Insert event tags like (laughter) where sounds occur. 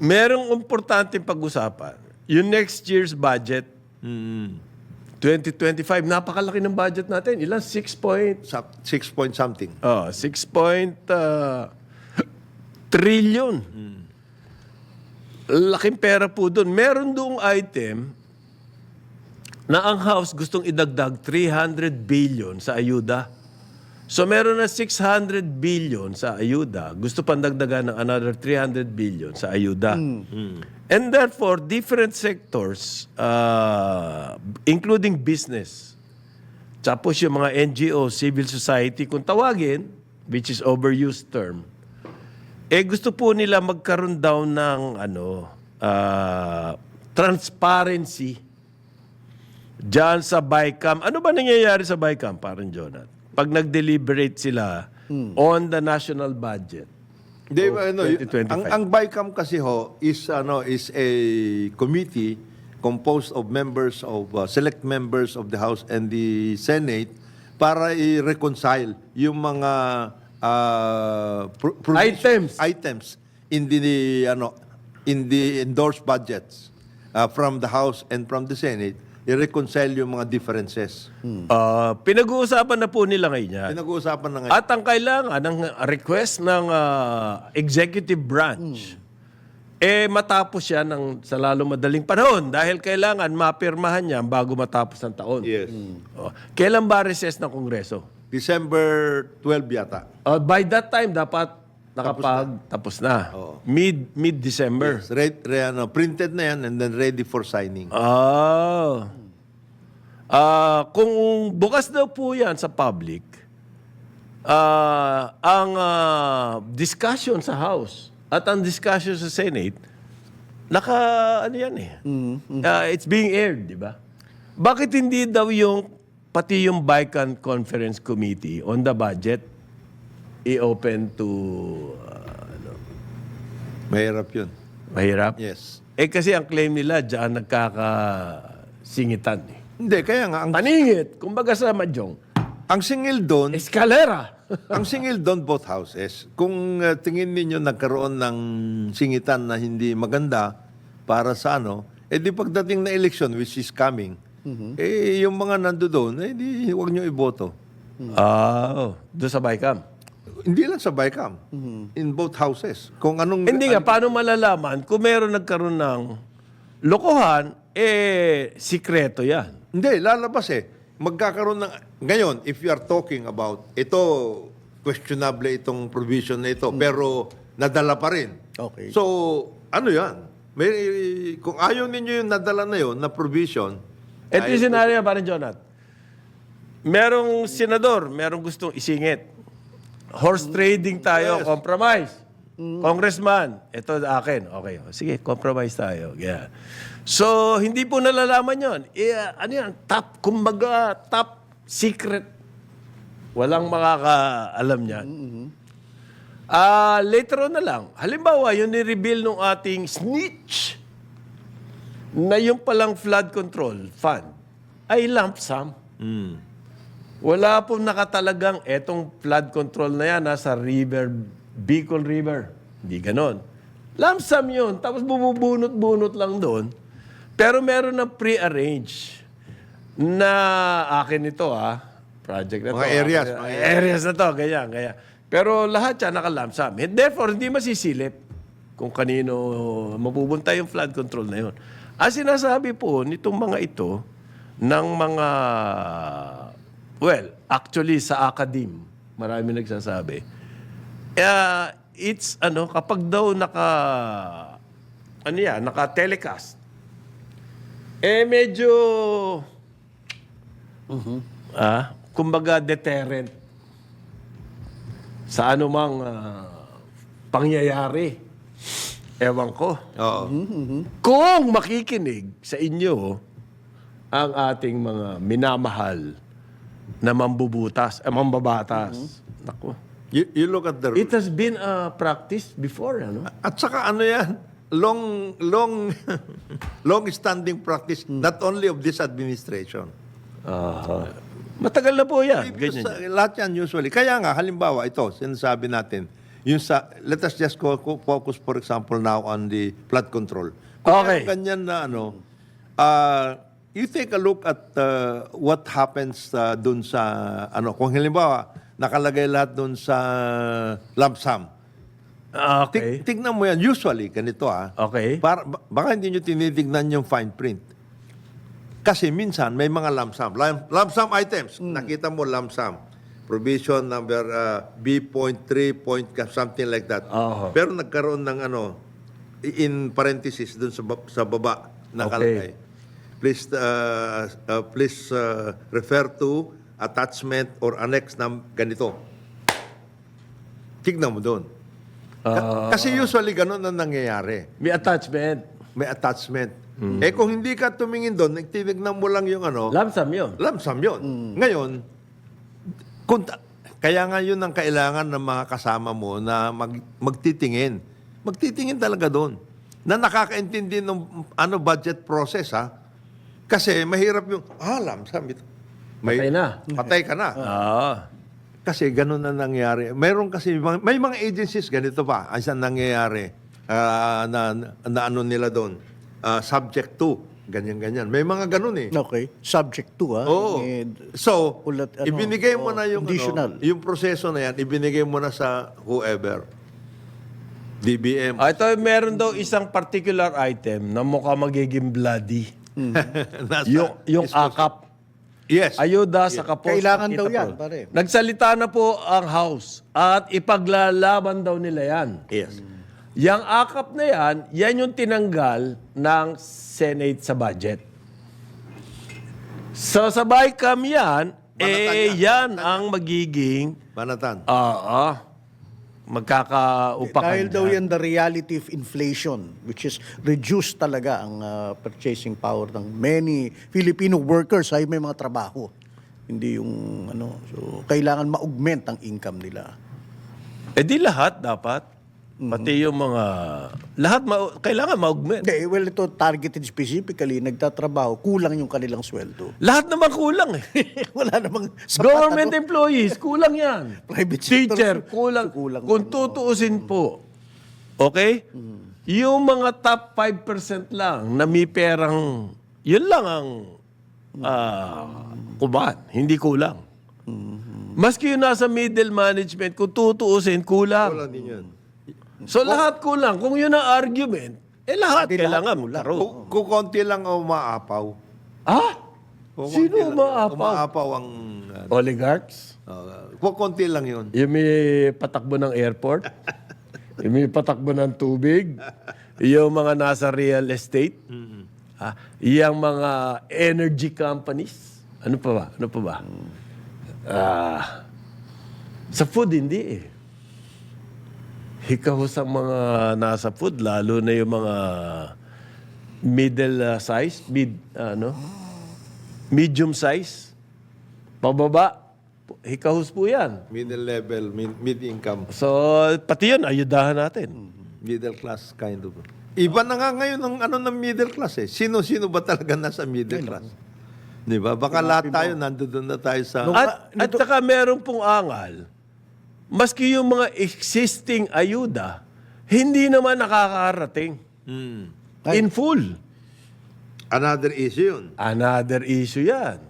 merong importanteng pag-usapan. Yung next year's budget, 2025, napakalaki ng budget natin. Ilan? 6 point, Sa- Six point something. oh, 6 point uh, trillion. Laking pera po doon. Meron doong item na ang House gustong idagdag 300 billion sa ayuda. So meron na 600 billion sa ayuda. Gusto pang dagdagan ng another 300 billion sa ayuda. And therefore, different sectors, uh, including business, tapos yung mga NGO, civil society, kung tawagin, which is overused term, eh gusto po nila magkaroon daw ng ano, ah, transparency Diyan sa BICAM. Ano ba nangyayari sa BICAM, parang Jonat? Pag nag-deliberate sila on the national budget. Ba, ano, y- 2025. ang, ang BICAM kasi ho is, ano, is a committee composed of members of, uh, select members of the House and the Senate para i-reconcile yung mga uh, pro- Items. items in the, ano, in the endorsed budgets uh, from the House and from the Senate, i-reconcile yung mga differences. Ah, pinag-uusapan na po nila ngayon yan. Pinag-uusapan na ngayon. At ang kailangan ng request ng ah, executive branch, eh matapos yan ng, sa lalo madaling panahon dahil kailangan mapirmahan yan bago matapos ang taon. yes. Oh, Kailan ba recess ng Kongreso? December 12 yata. Uh, by that time, dapat nakapag tapos na. Mid, mid-December. Yes, re- re- ano, printed na yan and then ready for signing. Ah. Ah, kung bukas daw po 'yan sa public, ah, ang ah, discussion sa House at ang discussion sa Senate, naka ano 'yan eh. Ah, it's being aired, di ba? Bakit hindi daw yung pati yung BICAN Conference Committee on the budget i-open to ah, ano, Mahirap yun. mahirap? Yes. Eh kasi ang claim nila diyan nagkakasingitan eh. Hindi, kaya nga, ang, Paningit, kumbaga sa Mahjong. ang singil doon, Escalera. (laughs) ang singil doon both houses, kung uh, tingin ninyo nagkaroon ng singitan na hindi maganda para sa ano, eh di pagdating na election, which is coming, eh yung mga nando doon, eh di huwag nyo iboto. Ah, oh, doon sa Baykam. Hindi lang sa BICAM, in both houses. Kung anong... Hindi nga, paano malalaman kung meron nagkaroon ng lokohan, eh, sikreto yan. Hindi, lalabas eh. Magkakaroon ng... Ngayon, if you are talking about, ito, questionable itong provision na ito, pero nadala pa rin. Okay. So, ano yan? May, kung ayaw ninyo yung nadala na yun, na provision, Ito yung senaryo, parang Jonat. Merong senador, merong gustong isingit. Horse trading tayo, compromise. Congressman, ito akin. Okay, o, sige, compromise tayo. Yeah. So, hindi po nalalaman yon. Eh, ano yan? Top, kumbaga, top secret. Walang makakaalam niyan. Ah, later on na lang. Halimbawa, yung ni-reveal nung ating snitch na yung palang flood control fund ay lump sum. Wala po nakatalagang etong flood control na yan nasa river, Bicol River. Hindi ganon. Lump sum yun. Tapos bububunot-bunot lang doon. Pero meron na pre-arrange na akin ito ah. Project na to. Mga areas, akin- mga areas na to. Ganyan, ganyan. Pero lahat sum. And Therefore, hindi masisilip kung kanino mapupunta yung flood control na yun. Ang sinasabi po nitong mga ito ng mga, well, actually sa academe, marami nagsasabi, uh, it's ano, kapag daw naka, ano yan, naka-telecast, eh medyo, ah, kumbaga deterrent sa anumang ah, pangyayari. Ewan ko. Oo. Kung makikinig sa inyo ang ating mga minamahal na mambubutas, eh, mambabatas. Naku. You, you look at the... It has been a practice before, ano? At saka ano yan, long, long, (laughs) long-standing practice, not only of this administration. Matagal na po yan. Ganyan. uh, lahat yan usually. Kaya nga, halimbawa, ito, sinasabi natin, yung sa, let us just go, focus, for example, now on the flood control. Okay. meron ganyan na ano, uh, you take a look at uh, what happens uh, dun sa, ano, kung halimbawa, nakalagay lahat dun sa lump sum. Ah, Okay. tignan mo yan, usually, ganito ah. Okay. Para, ba- baka hindi nyo tinitignan yung fine print. Kasi minsan may mga lump sum. Lump, lump sum items. Nakita mo lump sum. Provision number uh, B.3 point something like that. Oo. Pero nagkaroon ng ano in parenthesis dun sa, ba- sa baba nakalagay. Please uh, uh, please uh, refer to attachment or annex ng ganito. Tignan mo doon. Ka- kasi usually ganun ang nangyayari May attachment. may attachment. Eh kung hindi ka tumingin doon, nagtitignan mo lang yung ano, Lamsam yun. lamsam yun. Ngayon, kung ta- kaya nga yun ang kailangan ng mga kasama mo na mag, magtitingin. Magtitingin talaga doon. Na nakakaintindi ng ano budget process ha. Kasi mahirap yung, ah, lamsam ito. Patay na. Patay ka na. Ah. Kasi ganun na nangyari. Meron kasi, may mga agencies ganito pa, ang isang nangyayari ah, na, na ano nila doon, ah, subject to, ganyan-ganyan. May mga ganun eh. Okay. Subject to, ha? Oo. Eh, So, ulat- ano, ibinigay mo oh, na yung, conditional. ano, yung proseso na yan, ibinigay mo na sa whoever. DBM. Ah, ito, meron daw isang particular item na mukha magiging bloody. (laughs) Nasa- Yung, yung akap. Yes. Ayuda sa kapos. Kailangan daw yan, pare. Nagsalita na po ang House at ipaglalaban daw nila yan. yes. Yang akap na yan, yan yung tinanggal ng Senate sa budget. So sa BICAM yan, Banatan eh yan, yan ang magiging Manatan. Oo. Magkakaupakan Dahil daw yan the reality of inflation, which is reduce talaga ang ah, purchasing power ng many Filipino workers ay may mga trabaho. Hindi yung ano, so kailangan ma-augment ang income nila. Eh di lahat dapat. Pati yung mga... Lahat ma- kailangan ma-augment. Hindi, well, ito targeted specifically, nagtatrabaho, kulang yung kanilang sweldo. Lahat naman kulang eh. (laughs) Wala namang sapat, Government ano? employees, kulang yan. (laughs) Private sector, Teacher, kulang. kulang Kung tutuusin po, okay? Yung mga top 5% lang na may perang, yun lang ang ah, kuban, hindi kulang. Maski yung nasa middle management, kung tutuusin, kulang. Wala din yan. So lahat kulang. Kung yun ang argument, eh lahat Hindi lahat kailangan kulang. magkaroon. Kung, kung konti lang ang umaapaw. Ah? Kung Sino lang- umaapaw? Umaapaw ang... Oligarchs? Uh, kung konti lang yun. Yung may patakbo ng airport, (laughs) yung may patakbo ng tubig, yung mga nasa real estate, ah, yung mga energy companies. Ano pa ba? Ano pa ba? Ah, sa food, hindi eh. Ikaw sa mga nasa food, lalo na yung mga middle uh, size, mid, ano, medium size, pababa, hikahos po yan. Middle level, mid- mid-income, So, pati yun, ayudahan natin. middle class kind of. Iba na nga ngayon ang ano ng middle class eh. Sino-sino ba talaga nasa middle class? Di ba? Baka lahat tayo, nandoon na tayo sa... At, at saka meron pong angal, maski yung mga existing ayuda, hindi naman nakakarating Hmm. in full. Another issue yun. Another issue yan.